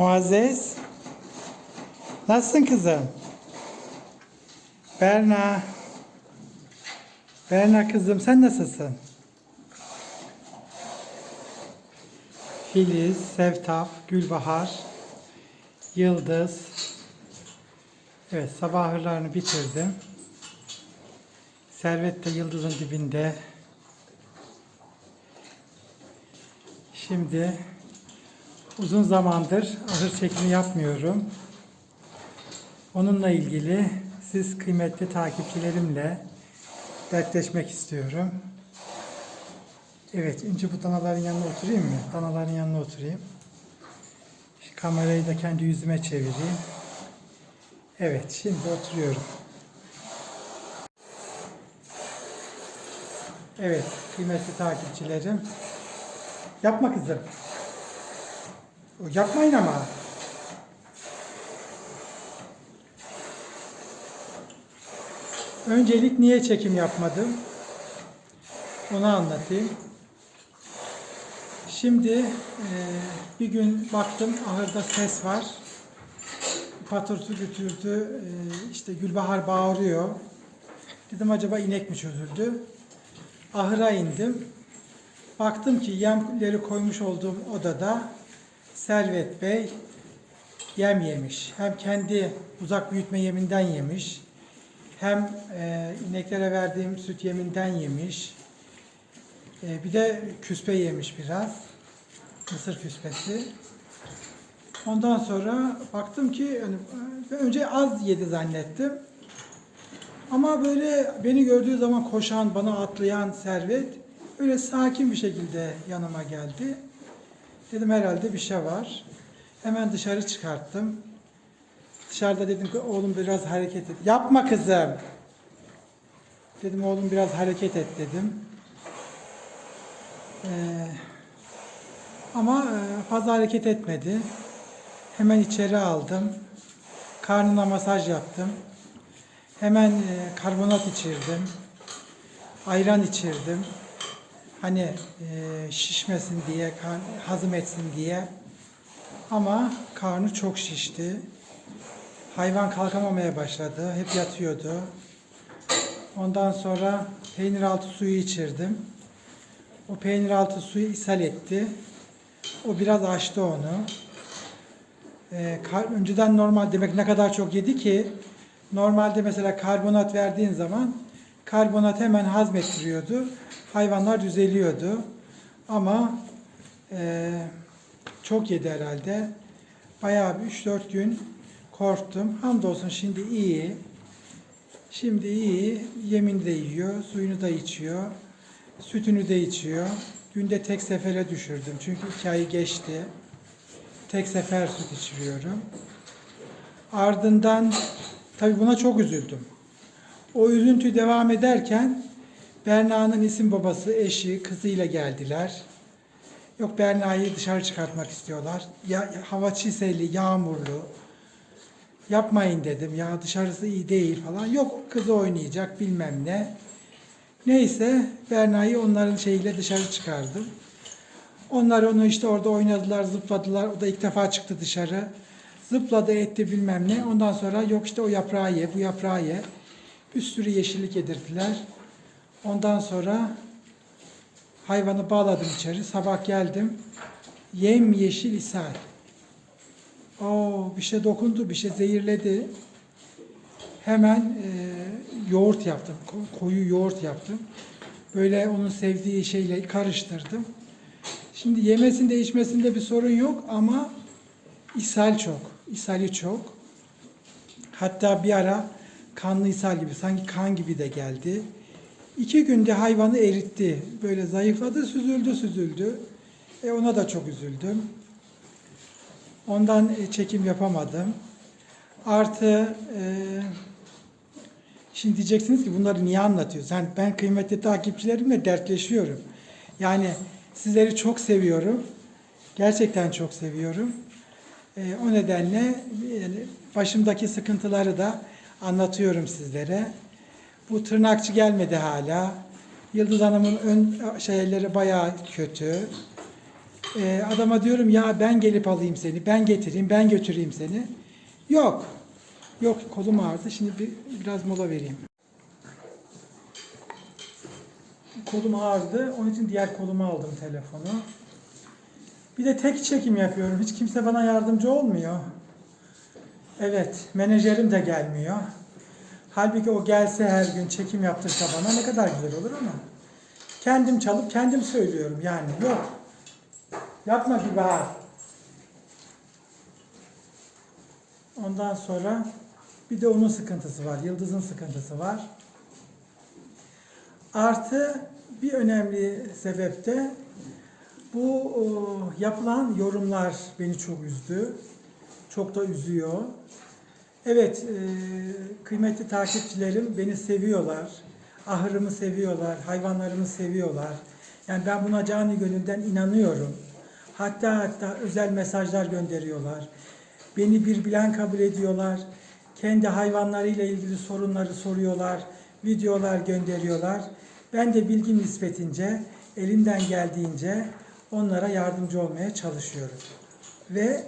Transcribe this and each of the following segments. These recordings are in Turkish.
Muazzez. Nasılsın kızım? Berna. Berna kızım sen nasılsın? Filiz, Sevtap, Gülbahar, Yıldız. Evet sabah ahırlarını bitirdim. Servet de Yıldız'ın dibinde. Şimdi uzun zamandır ahır çekimi yapmıyorum. Onunla ilgili siz kıymetli takipçilerimle dertleşmek istiyorum. Evet, önce bu danaların yanına oturayım mı? Danaların yanına oturayım. Şu kamerayı da kendi yüzüme çevireyim. Evet, şimdi oturuyorum. Evet, kıymetli takipçilerim. Yapma kızım. Yapmayın ama. Öncelik niye çekim yapmadım? Onu anlatayım. Şimdi e, bir gün baktım ahırda ses var. Patırtı götürdü. E, işte Gülbahar bağırıyor. Dedim acaba inek mi çözüldü? Ahıra indim. Baktım ki yemleri koymuş olduğum odada Servet Bey yem yemiş. Hem kendi uzak büyütme yeminden yemiş. Hem e, ineklere verdiğim süt yeminden yemiş. E, bir de küspe yemiş biraz. Mısır küspesi. Ondan sonra baktım ki önce az yedi zannettim. Ama böyle beni gördüğü zaman koşan, bana atlayan servet öyle sakin bir şekilde yanıma geldi. Dedim herhalde bir şey var. Hemen dışarı çıkarttım. Dışarıda dedim ki oğlum biraz hareket et. Yapma kızım. Dedim oğlum biraz hareket et dedim. Ee, ama e, fazla hareket etmedi. Hemen içeri aldım. Karnına masaj yaptım. Hemen e, karbonat içirdim. Ayran içirdim. Hani e, şişmesin diye, kan, hazım etsin diye. Ama karnı çok şişti. Hayvan kalkamamaya başladı. Hep yatıyordu. Ondan sonra peynir altı suyu içirdim. O peynir altı suyu ishal etti. O biraz açtı onu. Ee, kar- önceden normal demek ne kadar çok yedi ki normalde mesela karbonat verdiğin zaman karbonat hemen hazmettiriyordu. Hayvanlar düzeliyordu. Ama e, çok yedi herhalde. Bayağı bir 3-4 gün korktum. Hamdolsun şimdi iyi. Şimdi iyi. Yemini de yiyor, suyunu da içiyor. Sütünü de içiyor. Günde tek sefere düşürdüm. Çünkü iki ayı geçti. Tek sefer süt içiriyorum. Ardından tabii buna çok üzüldüm. O üzüntü devam ederken Berna'nın isim babası, eşi, kızıyla geldiler. Yok Berna'yı dışarı çıkartmak istiyorlar. Ya, hava çiseli, yağmurlu. Yapmayın dedim. Ya dışarısı iyi değil falan. Yok kızı oynayacak bilmem ne. Neyse Berna'yı onların şeyiyle dışarı çıkardım. Onlar onu işte orada oynadılar, zıpladılar. O da ilk defa çıktı dışarı. Zıpladı etti bilmem ne. Ondan sonra yok işte o yaprağı ye, bu yaprağı ye. Bir sürü yeşillik yedirdiler. Ondan sonra hayvanı bağladım içeri. Sabah geldim. Yem yeşil ishal. Oo, bir şey dokundu, bir şey zehirledi. Hemen e, yoğurt yaptım. ko- Koyu yoğurt yaptım. Böyle onun sevdiği şeyle karıştırdım. Şimdi yemesinde içmesinde bir sorun yok ama ishal çok. İshali çok. Hatta bir ara kanlı ishal gibi, sanki kan gibi de geldi. İki günde hayvanı eritti. Böyle zayıfladı, süzüldü, süzüldü. E ona da çok üzüldüm. Ondan e, çekim yapamadım. Artı e, şimdi diyeceksiniz ki bunları niye anlatıyorsun? Yani ben kıymetli takipçilerimle dertleşiyorum. Yani sizleri çok seviyorum. Gerçekten çok seviyorum. E, o nedenle başımdaki sıkıntıları da anlatıyorum sizlere. Bu tırnakçı gelmedi hala. Yıldız Hanım'ın ön şeyleri bayağı kötü. Ee, adama diyorum ya ben gelip alayım seni, ben getireyim, ben götüreyim seni. Yok. Yok kolum ağrıdı. Şimdi bir, biraz mola vereyim. Kolum ağrıdı. Onun için diğer koluma aldım telefonu. Bir de tek çekim yapıyorum. Hiç kimse bana yardımcı olmuyor. Evet, menajerim de gelmiyor. Halbuki o gelse her gün çekim yaptırsa bana ne kadar güzel olur ama. Kendim çalıp kendim söylüyorum yani. Yok. Yapma Gülbahar. Ondan sonra bir de onun sıkıntısı var. Yıldız'ın sıkıntısı var. Artı bir önemli sebep de bu o, yapılan yorumlar beni çok üzdü. Çok da üzüyor. Evet, e, kıymetli takipçilerim beni seviyorlar. Ahırımı seviyorlar, hayvanlarımı seviyorlar. Yani ben buna canı gönülden inanıyorum. Hatta hatta özel mesajlar gönderiyorlar. Beni bir bilen kabul ediyorlar. Kendi hayvanlarıyla ilgili sorunları soruyorlar. Videolar gönderiyorlar. Ben de bilgim nispetince, elimden geldiğince onlara yardımcı olmaya çalışıyorum. Ve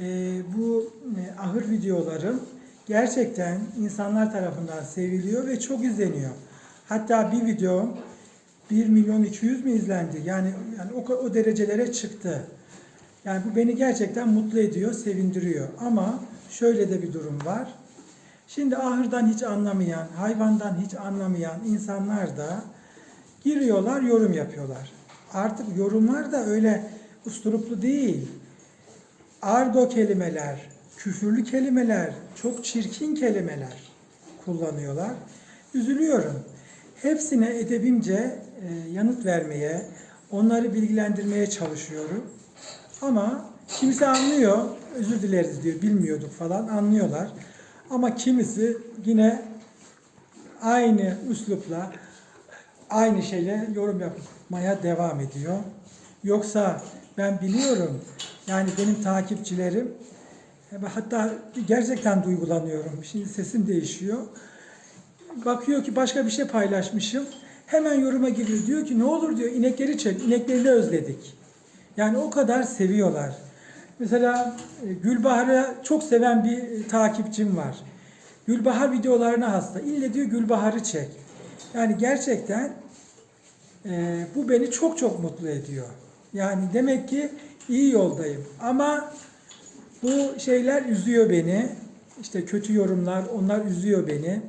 e, bu e, ahır videolarım gerçekten insanlar tarafından seviliyor ve çok izleniyor. Hatta bir video 1 milyon 200 mi izlendi? Yani, yani o, o derecelere çıktı. Yani bu beni gerçekten mutlu ediyor, sevindiriyor. Ama şöyle de bir durum var. Şimdi ahırdan hiç anlamayan, hayvandan hiç anlamayan insanlar da giriyorlar, yorum yapıyorlar. Artık yorumlar da öyle usturuplu değil. Argo kelimeler, küfürlü kelimeler, çok çirkin kelimeler kullanıyorlar. Üzülüyorum. Hepsine edebimce e, yanıt vermeye, onları bilgilendirmeye çalışıyorum. Ama kimisi anlıyor, özür dileriz diyor, bilmiyorduk falan anlıyorlar. Ama kimisi yine aynı üslupla, aynı şeyle yorum yapmaya devam ediyor. Yoksa ben biliyorum, yani benim takipçilerim, hatta gerçekten duygulanıyorum. Şimdi sesim değişiyor. Bakıyor ki başka bir şey paylaşmışım. Hemen yoruma giriyor. Diyor ki ne olur diyor inekleri çek. İneklerini özledik. Yani o kadar seviyorlar. Mesela e, Gülbahar'ı çok seven bir e, takipçim var. Gülbahar videolarına hasta. İlle diyor Gülbahar'ı çek. Yani gerçekten e, bu beni çok çok mutlu ediyor. Yani demek ki iyi yoldayım. Ama bu şeyler üzüyor beni. İşte kötü yorumlar, onlar üzüyor beni.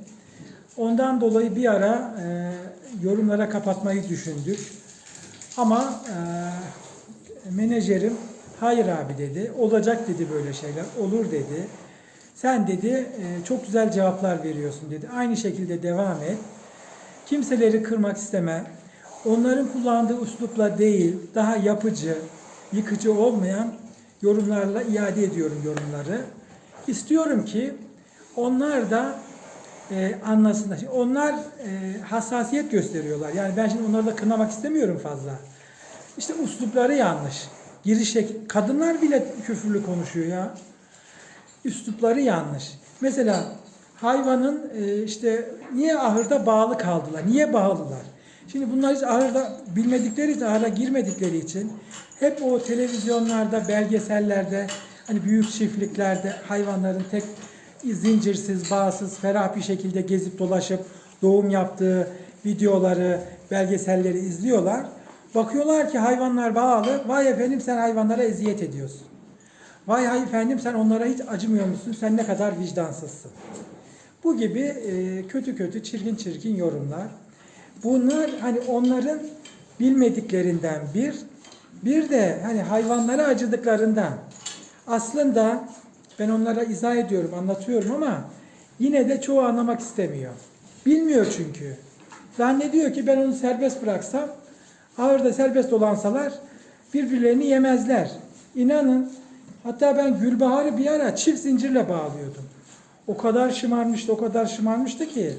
Ondan dolayı bir ara e, yorumlara kapatmayı düşündük. Ama e, menajerim hayır abi dedi. Olacak dedi böyle şeyler. Olur dedi. Sen dedi e, çok güzel cevaplar veriyorsun dedi. Aynı şekilde devam et. Kimseleri kırmak isteme. Onların kullandığı üslupla değil, daha yapıcı, yıkıcı olmayan yorumlarla iade ediyorum yorumları. İstiyorum ki onlar da e, anlasınlar. Şimdi onlar e, hassasiyet gösteriyorlar. Yani ben şimdi onları da kınamak istemiyorum fazla. İşte uslupları yanlış. Giriş şek- kadınlar bile küfürlü konuşuyor ya. Üslupları yanlış. Mesela hayvanın e, işte niye ahırda bağlı kaldılar? Niye bağlılar? Şimdi bunlar hiç ahırda bilmedikleri için, ahıra girmedikleri için hep o televizyonlarda, belgesellerde, hani büyük çiftliklerde hayvanların tek zincirsiz, bağsız, ferah bir şekilde gezip dolaşıp doğum yaptığı videoları, belgeselleri izliyorlar. Bakıyorlar ki hayvanlar bağlı. Vay efendim sen hayvanlara eziyet ediyorsun. Vay hay efendim sen onlara hiç acımıyor musun? Sen ne kadar vicdansızsın. Bu gibi kötü kötü, çirkin çirkin yorumlar. Bunlar hani onların bilmediklerinden bir, bir de hani hayvanlara acıdıklarından. Aslında ben onlara izah ediyorum, anlatıyorum ama yine de çoğu anlamak istemiyor. Bilmiyor çünkü. Zannediyor ki ben onu serbest bıraksam, ağırda serbest dolansalar birbirlerini yemezler. İnanın, hatta ben Gülbahar'ı bir ara çift zincirle bağlıyordum. O kadar şımarmıştı, o kadar şımarmıştı ki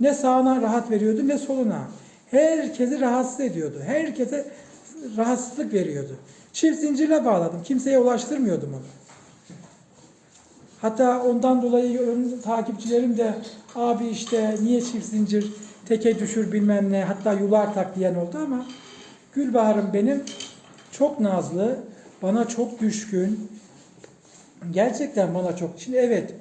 ne sağına rahat veriyordu ne soluna. Herkesi rahatsız ediyordu. Herkese rahatsızlık veriyordu. Çift zincirle bağladım. Kimseye ulaştırmıyordum onu. Hatta ondan dolayı takipçilerim de abi işte niye çift zincir teke düşür bilmem ne hatta yular tak diyen oldu ama Gülbahar'ım benim Çok nazlı, bana çok düşkün. Gerçekten bana çok. Şimdi evet,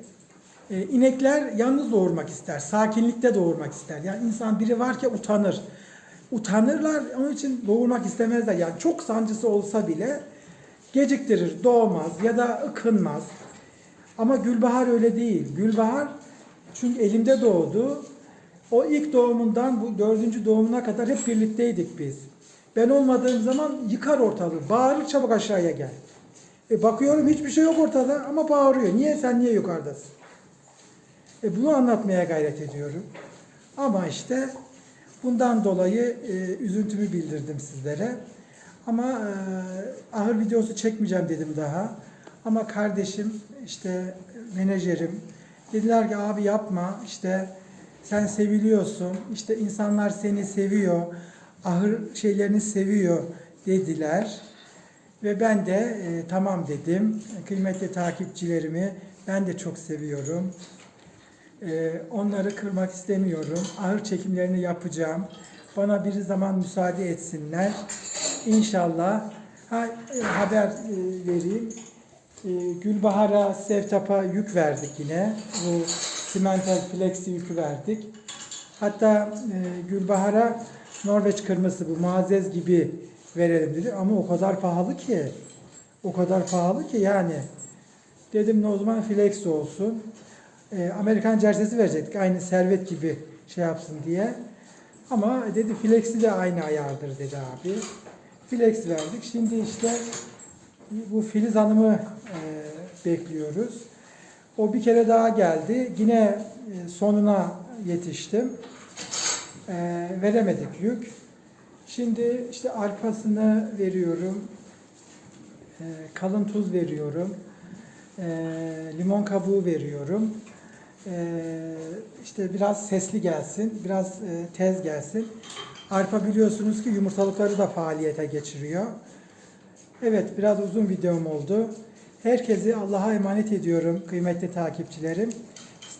e, inekler yalnız doğurmak ister, sakinlikte doğurmak ister. Yani insan biri var ki utanır. Utanırlar, onun için doğurmak istemezler. Yani çok sancısı olsa bile geciktirir, doğmaz ya da ıkınmaz. Ama Gülbahar öyle değil. Gülbahar çünkü elimde doğdu. O ilk doğumundan bu dördüncü doğumuna kadar hep birlikteydik biz. Ben olmadığım zaman yıkar ortalığı. Bağırır çabuk aşağıya gel. E bakıyorum hiçbir şey yok ortada ama bağırıyor. Niye sen niye yukarıdasın? E bunu anlatmaya gayret ediyorum. Ama işte bundan dolayı e, üzüntümü bildirdim sizlere. Ama e, ahır videosu çekmeyeceğim dedim daha. Ama kardeşim işte menajerim dediler ki abi yapma işte sen seviliyorsun işte insanlar seni seviyor ahır şeylerini seviyor dediler. Ve ben de e, tamam dedim. Kıymetli takipçilerimi ben de çok seviyorum. E, onları kırmak istemiyorum. Ahır çekimlerini yapacağım. Bana bir zaman müsaade etsinler. İnşallah ha, e, haber e, vereyim. E, Gülbahar'a, Sevtap'a yük verdik yine. Bu simental flexi yükü verdik. Hatta Gülbahar'a Norveç kırması bu muazzez gibi verelim dedi ama o kadar pahalı ki o kadar pahalı ki yani dedim ne o zaman flex olsun E, Amerikan jerseysi verecektik aynı servet gibi şey yapsın diye ama dedi flexi de aynı ayardır dedi abi flex verdik şimdi işte bu Filiz Hanım'ı e, bekliyoruz o bir kere daha geldi yine e, sonuna yetiştim e, veremedik yük. Şimdi işte arpasını veriyorum. E, kalın tuz veriyorum. E, limon kabuğu veriyorum. E, işte biraz sesli gelsin, biraz e, tez gelsin. Arpa biliyorsunuz ki yumurtalıkları da faaliyete geçiriyor. Evet, biraz uzun videom oldu. Herkesi Allah'a emanet ediyorum kıymetli takipçilerim.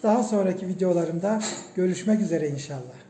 Daha sonraki videolarımda görüşmek üzere inşallah.